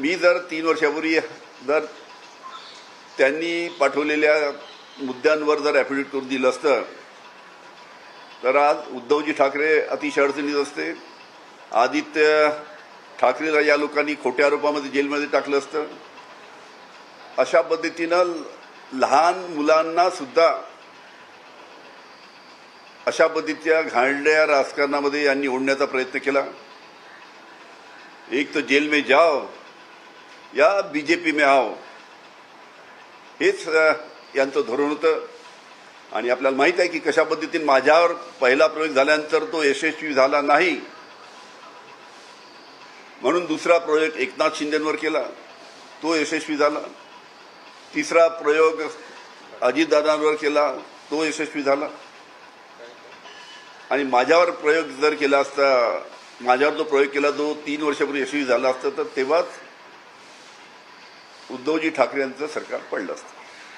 मी जर तीन वर्षापूर्वी जर त्यांनी पाठवलेल्या मुद्द्यांवर जर ॲफिडेविट करून दिलं असतं तर आज उद्धवजी ठाकरे अतिशय अडचणीत असते. आदित्य ठाकरेला या लोकांनी खोट्या आरोपामध्ये जेलमध्ये टाकलं असतं. अशा पद्धतीनं लहान मुलांना सुद्धा अशा पद्धतीच्या घाणड्या राजकारणामध्ये यांनी ओढण्याचा प्रयत्न केला. एक तर जेल में जाओ या बीजेपी में आओ. हेच यांचं धोरण होतं. आणि आपल्याला माहीत आहे की कशा पद्धतीने माझ्यावर पहिला प्रयोग झाल्यानंतर तो यशस्वी झाला नाही. म्हणून दुसरा प्रयोग एकनाथ शिंदेंवर केला. तो यशस्वी झाला. तिसरा प्रयोग अजितदादांवर केला. तो यशस्वी झाला. आणि माझ्यावर प्रयोग जर केला असता माझ्यावर जो प्रयोग केला तो तीन वर्षापूर्वी यशस्वी झाला असता तर तेव्हाच उद्धवजी ठाकरे यांचं सरकार पडलं असतं.